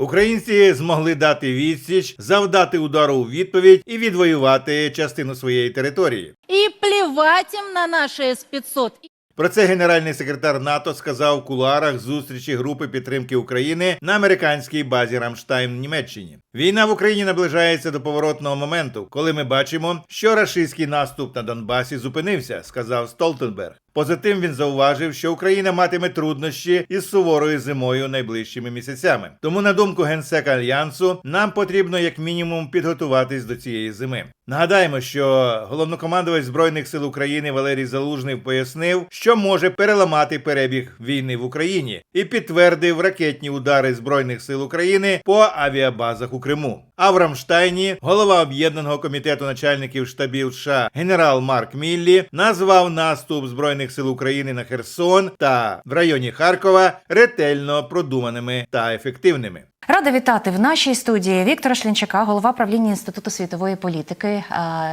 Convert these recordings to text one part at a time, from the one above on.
Українці змогли дати відсіч, завдати удару у відповідь і відвоювати частину своєї території. І плівать їм на наші С-500. Про це генеральний секретар НАТО сказав в кулуарах зустрічі групи підтримки України на американській базі Рамштайн в Німеччині. Війна в Україні наближається до поворотного моменту, коли ми бачимо, що рашистський наступ на Донбасі зупинився, сказав Столтенберг. Позитив він зауважив, що Україна матиме труднощі із суворою зимою найближчими місяцями. Тому, на думку генсека альянсу, нам потрібно як мінімум підготуватись до цієї зими. Нагадаємо, що головнокомандувач збройних сил України Валерій Залужний пояснив, що може переламати перебіг війни в Україні, і підтвердив ракетні удари збройних сил України по авіабазах Криму. А в Рамштайні голова об'єднаного комітету начальників штабів США генерал Марк Міллі назвав наступ збройних сил України на Херсон та в районі Харкова ретельно продуманими та ефективними. Рада вітати в нашій студії Віктора Шлінчака, голова правління Інституту світової політики. Е,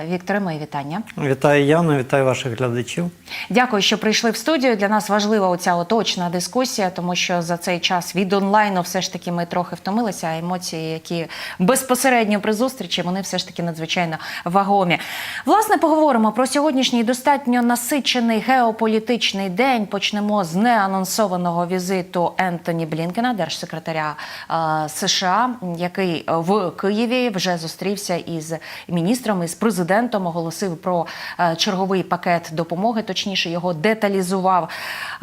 Вікторе, мої вітання. Вітаю Яну, вітаю ваших глядачів. Дякую, що прийшли в студію. Для нас важлива оця оточна дискусія, тому що за цей час від онлайну все ж таки ми трохи втомилися. А емоції, які безпосередньо при зустрічі, вони все ж таки надзвичайно вагомі. Власне, поговоримо про сьогоднішній достатньо насичений геополітичний день. Почнемо з неанонсованого візиту Ентоні Блінкена, держсекретаря е, США, який в Києві вже зустрівся із міністром, із президентом, оголосив про е, черговий пакет допомоги, точніше його деталізував.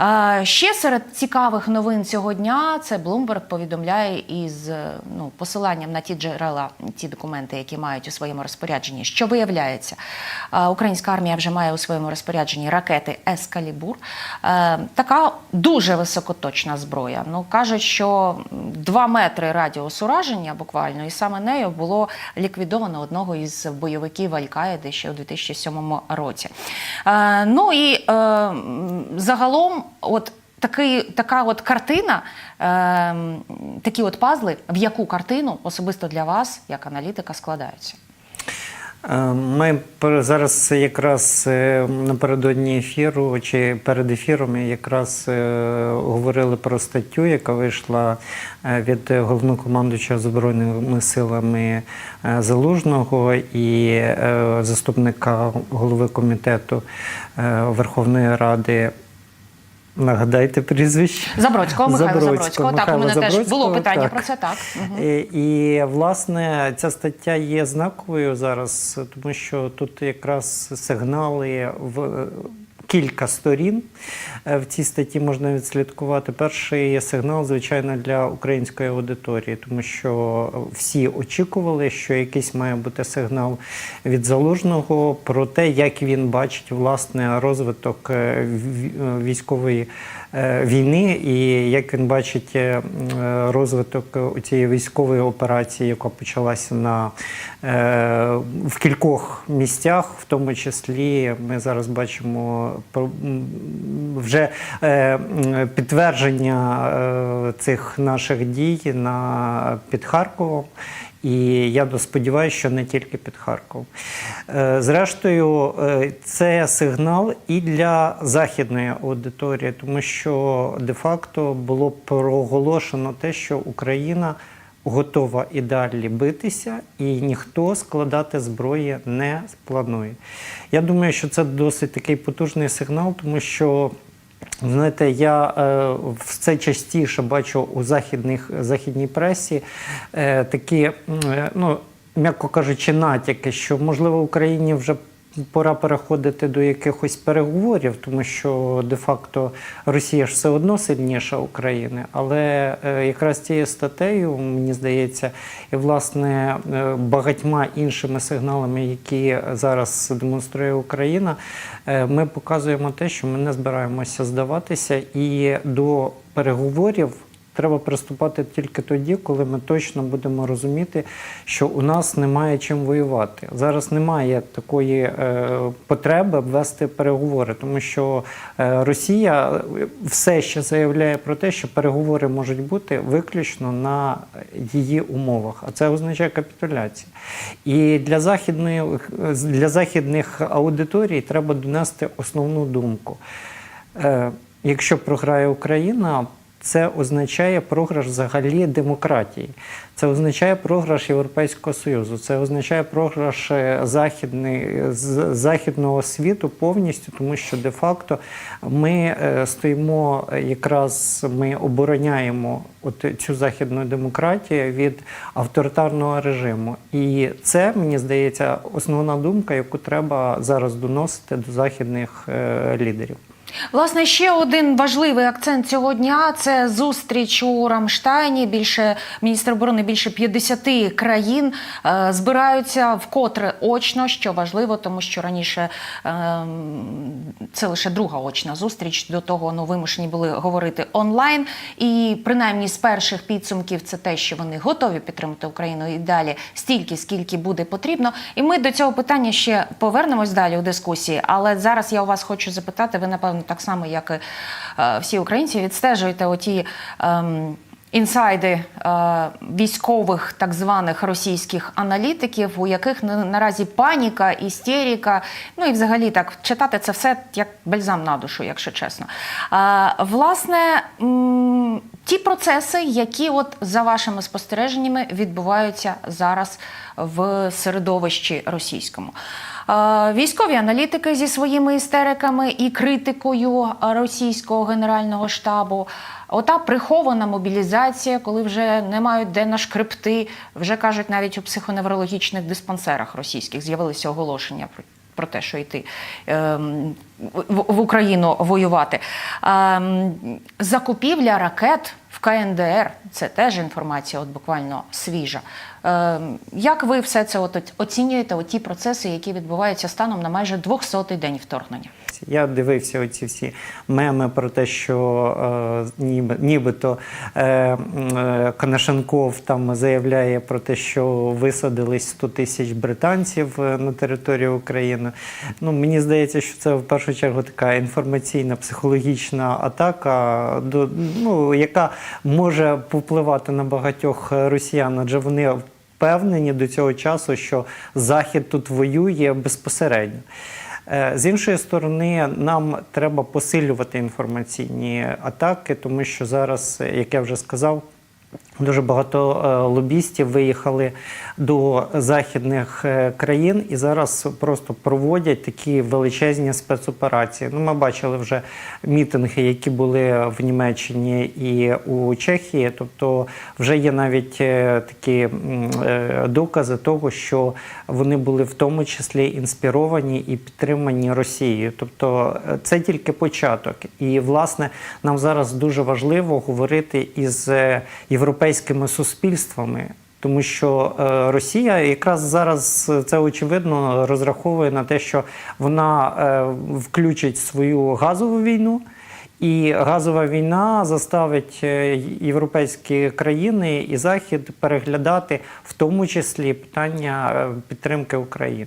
Е, Ще серед цікавих новин цього дня це Bloomberg повідомляє із е, ну, посиланням на ті джерела, ті документи, які мають у своєму розпорядженні, що виявляється, е, українська армія вже має у своєму розпорядженні ракети Ескалібур. Е, Така дуже високоточна зброя. Ну кажуть, що 2 метри радіус ураження буквально, і саме нею було ліквідовано одного із бойовиків Аль-Каїди ще у 2007 році. Е, ну і е, загалом, от такий, така от картина, е, такі от пазли, в яку картину особисто для вас, як аналітика, складаються? Е, Ми зараз якраз е, напередодні ефіру чи перед ефіром якраз е, говорили про статтю, яка вийшла від головнокомандуючого збройними силами Залужного і заступника голови комітету Верховної Ради. Нагадайте прізвище. Забродського, Михайла Забродського. Так, у мене теж було питання так. про це, так. угу. І, і власне ця стаття є знаковою зараз, тому що тут якраз сигнали в кілька сторін Е, в цій статті можна відслідкувати. Перший є сигнал, звичайно, для української аудиторії, тому що всі очікували, що якийсь має бути сигнал від залужного про те, як він бачить власне розвиток е, е, військової війни, і як він бачить розвиток цієї військової операції, яка почалася на в кількох місцях, в тому числі ми зараз бачимо вже е, підтвердження е, цих наших дій на під Харковом. І я сподіваюся, що не тільки під Харков. Е, Зрештою, це сигнал і для західної аудиторії, тому що де-факто було проголошено те, що Україна готова і далі битися, і ніхто складати зброї не планує. Я думаю, що це досить такий потужний сигнал, тому що. Знаєте, я е, все частіше бачу у західних, західній пресі е, такі, е, ну, м'яко кажучи, натяки, що можливо в Україні вже пора переходити до якихось переговорів, тому що де-факто Росія ж все одно сильніша України. Але е, якраз цією статтею, мені здається, і власне е, багатьма іншими сигналами, які зараз демонструє Україна, е, ми показуємо те, що ми не збираємося здаватися, і до переговорів. Треба приступати тільки тоді, коли ми точно будемо розуміти, що у нас немає чим воювати. Зараз немає такої е, потреби вести переговори, тому що е, Росія все ще заявляє про те, що переговори можуть бути виключно на її умовах, а це означає капітуляцію. І для західної для західних аудиторій треба донести основну думку. Е, Якщо програє Україна, це означає програш взагалі демократії. Це означає програш Європейського Союзу, це означає програш е, західний, західного світу повністю, тому що де-факто ми е, стоїмо е, якраз ми обороняємо от цю західну демократію від авторитарного режиму. І це мені здається основна думка, яку треба зараз доносити до західних лідерів. Власне, ще один важливий акцент цього дня це зустріч у Рамштайні. Більше міністр оборони більше 50 країн е, збираються вкотре очно, що важливо, тому що раніше ем, це лише друга очна зустріч. До того ну, вимушені були говорити онлайн. І принаймні з перших підсумків це те, що вони готові підтримати Україну і далі стільки, скільки буде потрібно. І ми до цього питання ще повернемось далі у дискусії. Але зараз я у вас хочу запитати, ви напевно так само, як і е, всі українці, відстежуєте оті. ем, Інсайди е, військових так званих російських аналітиків, у яких наразі паніка, істерика, ну і взагалі так читати це все як бальзам на душу, якщо чесно. Е, власне, ті процеси, які от за вашими спостереженнями відбуваються зараз в середовищі російському. Е, Військові аналітики зі своїми істериками і критикою російського генерального штабу. Ота прихована мобілізація, коли вже не мають де нашкребти, вже кажуть навіть у психоневрологічних диспансерах російських з'явилися оголошення про. Те, що йти ем, в, в Україну воювати. Ем, закупівля ракет в КНДР це теж інформація, от буквально свіжа. Ем, як ви все це от оцінюєте, оті процеси, які відбуваються станом на майже 200-й день вторгнення? Я дивився оці всі меми про те, що е, ніби, нібито е, е, Конашенков там заявляє про те, що висадились 100 тисяч британців е, на територію України. Ну, мені здається, що це в першу чергу така інформаційна психологічна атака, до, ну, яка може повпливати на багатьох росіян, адже вони впевнені до цього часу, що Захід тут воює безпосередньо. Е, З іншої сторони, нам треба посилювати інформаційні атаки, тому що зараз, е, як я вже сказав, Дуже багато е, лобістів виїхали до західних е, країн і зараз просто проводять такі величезні спецоперації. Ну, ми бачили вже мітинги, які були в Німеччині і у Чехії. Тобто, вже є навіть е, такі докази того, що вони були в тому числі інспіровані і підтримані Росією. Тобто, це тільки початок. І власне нам зараз дуже важливо говорити із е, європейськими суспільствами. Тому що е, Росія якраз зараз е, це очевидно розраховує на те, що вона е, включить свою газову війну, і газова війна заставить європейські країни і Захід переглядати в тому числі питання підтримки України.